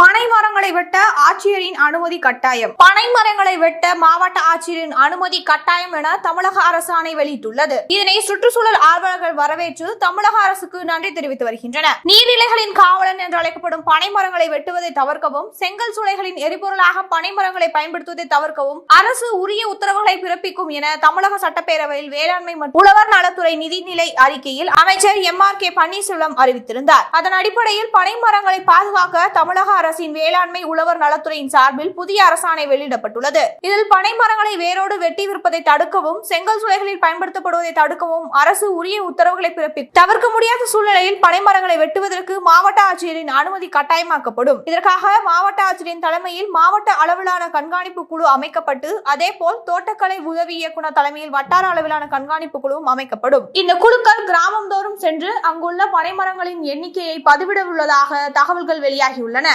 发 பனை மரங்களை வெட்ட ஆட்சியரின் அனுமதி கட்டாயம். பனை மரங்களை வெட்ட மாவட்ட ஆட்சியரின் அனுமதி கட்டாயம் என தமிழக அரசாணை வெளியிட்டுள்ளது. இதனை சுற்றுச்சூழல் ஆர்வலர்கள் வரவேற்று தமிழக அரசுக்கு நன்றி தெரிவித்து வருகின்றனர் நீர்நிலைகளின் காவலன் என்று அழைக்கப்படும் பனை மரங்களை வெட்டுவதை தவிர்க்கவும் செங்கல் சூளைகளின் எரிபொருளாக பனை மரங்களை பயன்படுத்துவதை தவிர்க்கவும் அரசு உரிய உத்தரவுகளை பிறப்பிக்கும் என தமிழக சட்டப்பேரவையில் வேளாண்மை மற்றும் உழவர் நலத்துறை நிதிநிலை அறிக்கையில் அமைச்சர் எம் ஆர் கே பன்னீர்செல்வம் அறிவித்திருந்தார். அதன் அடிப்படையில் பனை மரங்களை பாதுகாக்க தமிழக அரசின் வேளாண்மை உழவர் நலத்துறையின் சார்பில் புதிய அரசாணை வெளியிடப்பட்டுள்ளது. இதில் பனை மரங்களை வேரோடு வெட்டி விற்பதை தடுக்கவும் செங்கல் சுலைகளில் பயன்படுத்தப்படுவதை தடுக்கவும் அரசு உரிய உத்தரவுகளை பிறப்பிக்கும் தவிர்க்க முடியாத சூழ்நிலையில் பனை மரங்களை வெட்டுவதற்கு மாவட்ட ஆட்சியரின் அனுமதி கட்டாயமாக்கப்படும். இதற்காக மாவட்ட ஆட்சியரின் தலைமையில் மாவட்ட அளவிலான கண்காணிப்பு குழு அமைக்கப்பட்டு அதேபோல் தோட்டக்கலை உதவி இயக்குனர் தலைமையில் வட்டார அளவிலான கண்காணிப்பு குழுவும் அமைக்கப்படும். இந்த குழுக்கள் கிராமம் தோறும் சென்று அங்குள்ள பனைமரங்களின் எண்ணிக்கையை பதிவிட உள்ளதாக தகவல்கள் வெளியாகியுள்ளன.